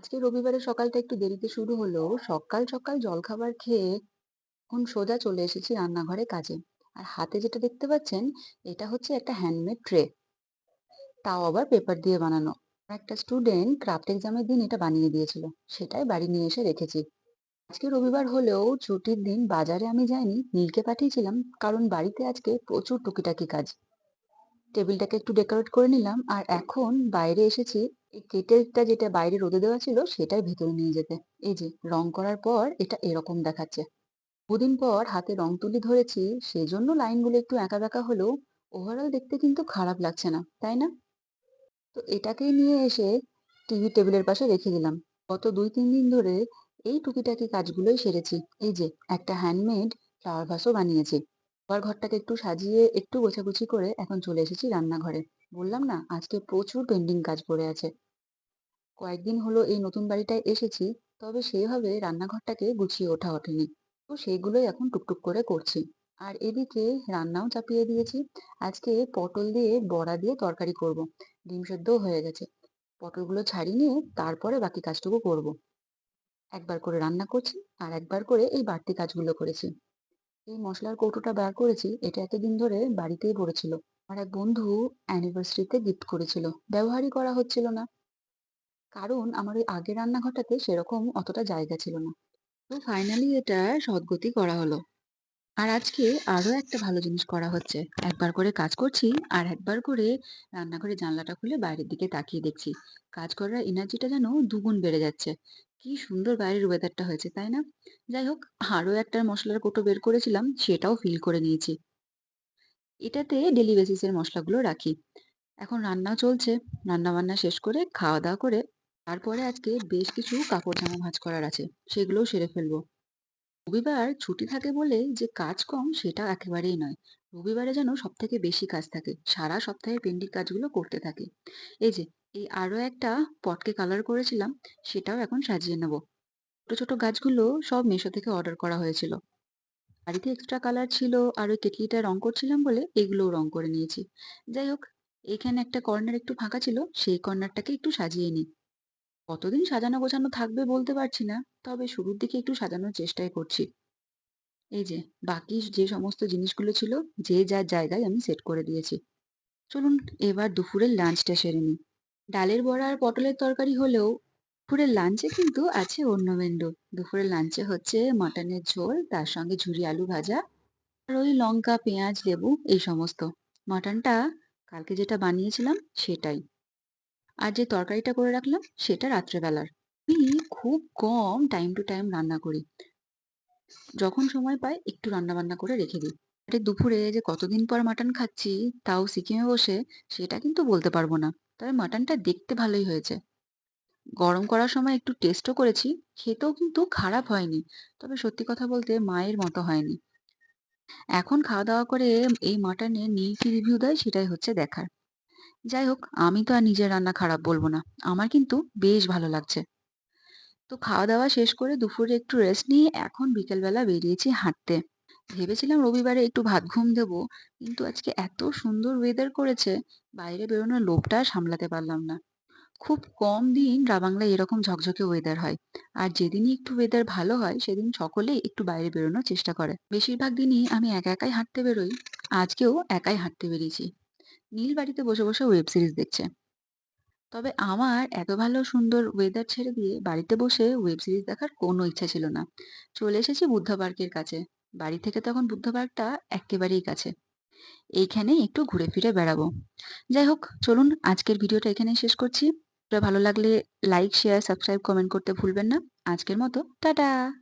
আজকে রবিবারের সকালটা একটু দেরিতে শুরু হলো সকাল সকাল জলখাবার খেয়ে এখন সোজা চলে এসেছি রান্নাঘরে কাজে। আর হাতে যেটা দেখতে পাচ্ছেন, এটা হচ্ছে একটা হ্যান্ডমেড ট্রে তাও আবার পেপার দিয়ে বানানো। একটা স্টুডেন্ট ক্রাফট এক্সামের দিন এটা বানিয়ে দিয়েছিল। সেটাই বাড়ি নিয়ে এসে রেখেছি। আজকে রবিবার হলেও ছুটির দিন বাজারে আমি যাইনি, নীলকে পাঠিয়েছিলাম। কারণ বাড়িতে আজকে প্রচুর টুকিটাকি কাজ। টেবিলটাকে একটু ডেকোরেট করে নিলাম। আর এখন বাইরে এসেছি এই কেটেলটা যেটা বাইরে রোদে দেওয়া ছিল সেটাই ভেতরে নিয়ে যেতে। এই যে, রং করার পর এটা এরকম দেখাচ্ছে। দুদিন পর হাতে রং তুলি ধরেছি, সেজন্য লাইনগুলো একটু একা বেঁকা হলেও ওভারঅল দেখতে কিন্তু খারাপ লাগছে না, তাই না? তো এটাকেই নিয়ে এসে টিভি টেবিলের পাশে রেখে দিলাম। গত দুই, তিন দিন ধরে এই টুকিটাকি কাজগুলোই সেরেছি। এই যে, একটা হ্যান্ডমেড ফ্লাওয়ার ভাসও বানিয়েছি। ঘরটাকে একটু সাজিয়ে একটু গোছাগুছি করে এখন চলে এসেছি রান্নাঘরে। বললাম না, আজকে প্রচুর পেন্ডিং কাজ পড়ে আছে। কয়েকদিন হলো এই নতুন বাড়িটায় এসেছি, তবে সেইভাবে রান্নাঘরটাকে গুছিয়ে ওঠা ওঠেনি। তো সেইগুলোই এখন টুকটুক করে করছি। আর এদিকে রান্নাও চাপিয়ে দিয়েছি। আজকে পটল দিয়ে বড়া দিয়ে তরকারি করব। ডিম সেদ্ধও হয়ে গেছে। পটলগুলো ছাড়িয়ে নিয়ে তারপরে বাকি কাজটুকু করব। একবার করে রান্না করছি আর একবার করে এই বাড়তি কাজগুলো করেছি। এই মশলার কৌটোটা বার করেছি, এটা এতদিন ধরে বাড়িতেই পড়েছিল। আমার এক বন্ধু অ্যানিভার্সারিতে গিফট করেছিল। ব্যবহারই করা হচ্ছিল না। কারণ আমার ওই আগের রান্নাঘরটাতে সেরকম অতটা জায়গা ছিল না। তো ফাইনালি এটা সদ্গতি করা হলো। আর আজকে আরও একটা ভালো জিনিস করা হচ্ছে। একবার করে কাজ করছি আর একবার করে রান্নাঘরে জানলাটা খুলে বাইরের দিকে তাকিয়ে দেখছি। কাজ করার এনার্জিটা যেন দুগুণ বেড়ে যাচ্ছে। কি সুন্দর বাইরের ওয়েদারটা হয়েছে, তাই না? যাই হোক, আরও একটা মশলার কোটো বের করেছিলাম, সেটাও ফিল করে নিয়েছি। এটাতে ডেলি বেসিসের মশলাগুলো রাখি। এখন রান্নাও চলছে। রান্না বান্না শেষ করে খাওয়া দাওয়া করে তারপরে আজকে বেশ কিছু কাপড় জামা ভাঁজ করার আছে, সেগুলোও সেরে ফেলব। রবিবার ছুটি থাকে বলে যে কাজ কম সেটা একেবারেই নয়। রবিবারে যেন সব থেকে বেশি কাজ থাকে, সারা সপ্তাহে পেন্ডিং কাজগুলো করতে থাকে। এই যে, এই আরও একটা পটকে কালার করেছিলাম, সেটাও এখন সাজিয়ে নেব। ছোট ছোট গাছগুলো সব মেশো থেকে অর্ডার করা হয়েছিল। বাড়িতে এক্সট্রা কালার ছিল আর ওই কেটলিটা রং করছিলাম বলে এগুলোও রং করে নিয়েছি। যাই হোক, এখানে একটা কর্নার একটু ফাঁকা ছিল, সেই কর্নারটাকে একটু সাজিয়ে নিই। কতদিন সাজানো গোছানো থাকবে বলতে পারছি না, তবে শুরুর দিকে একটু সাজানোর চেষ্টাই করছি। এই যে, বাকি যে সমস্ত জিনিসগুলো ছিল, যে যার জায়গায় আমি সেট করে দিয়েছি। চলুন এবার দুপুরের লাঞ্চটা সেরে নিই। ডালের বড়া আর পটলের তরকারি হলেও দুপুরের লাঞ্চে কিন্তু আছে অন্য মেন্ডু দুপুরের লাঞ্চে হচ্ছে মাটনের ঝোল, তার সঙ্গে ঝুরি আলু ভাজা, আর ওই লঙ্কা, পেঁয়াজ, লেবু, এই সমস্ত। মাটনটা কালকে যেটা বানিয়েছিলাম সেটাই। আর যে তরকারিটা করে রাখলাম সেটা রাত্রেবেলার। আমি খুব কম টাইম টু টাইম রান্না করি। যখন সময় পাই একটু রান্না বান্না করে রেখে দিই। আরে দুপুরে যে কতদিন পর মাটন খাচ্ছি, তাও সিকিমে বসে, সেটা কিন্তু বলতে পারব না। তবে মাটনটা দেখতে ভালোই হয়েছে। গরম করার সময় একটু টেস্টও করেছি, খেতেও কিন্তু খারাপ হয়নি। তবে সত্যি কথা বলতে মায়ের মতো হয়নি। এখন খাওয়া দাওয়া করে এই মাটনে নীল কি রিভিউ দেয়, সেটাই হচ্ছে দেখার। যাই হোক, আমি তো আর নিজের রান্না খারাপ বলব না। আমার কিন্তু বেশ ভালো লাগছে। তো খাওয়া দাওয়া শেষ করে দুপুরে একটু রেস্ট নিয়ে এখন বিকেলবেলা বেরিয়েছি হাঁটতে। ভেবেছিলাম রবিবারে একটু ভাত ঘুম দেবো, কিন্তু আজকে এত সুন্দর ওয়েদার করেছে, বাইরে বেরোনোর লোভটা সামলাতে পারলাম না। খুব কম দিন রাবাংলায় এরকম ঝকঝকে ওয়েদার হয়। আর যেদিনই একটু ওয়েদার ভালো হয়, সেদিন সকলেই একটু বাইরে বেরোনোর চেষ্টা করে। বেশিরভাগ দিনই আমি একা একাই হাঁটতে বেরোই। আজকেও একাই হাঁটতে বেরিয়েছি। নীল বাড়িতে বসে বসে ওয়েব সিরিজ দেখছে। তবে আমার এত ভালো সুন্দর ওয়েদার ছেড়ে দিয়ে বাড়িতে বসে ওয়েব সিরিজ দেখার কোনো ইচ্ছা ছিল না। চলে এসেছি বুদ্ধ পার্কের কাছে। বাড়ি থেকে তখন বুদ্ধ পার্কটা একেবারেই কাছে। এইখানে একটু ঘুরে ফিরে বেড়াবো। যাই হোক, চলুন আজকের ভিডিওটা এখানেই শেষ করছি। ভালো লাগলে লাইক শেয়ার সাবস্ক্রাইব কমেন্ট করতে ভুলবেন না। আজকের মতো টাটা!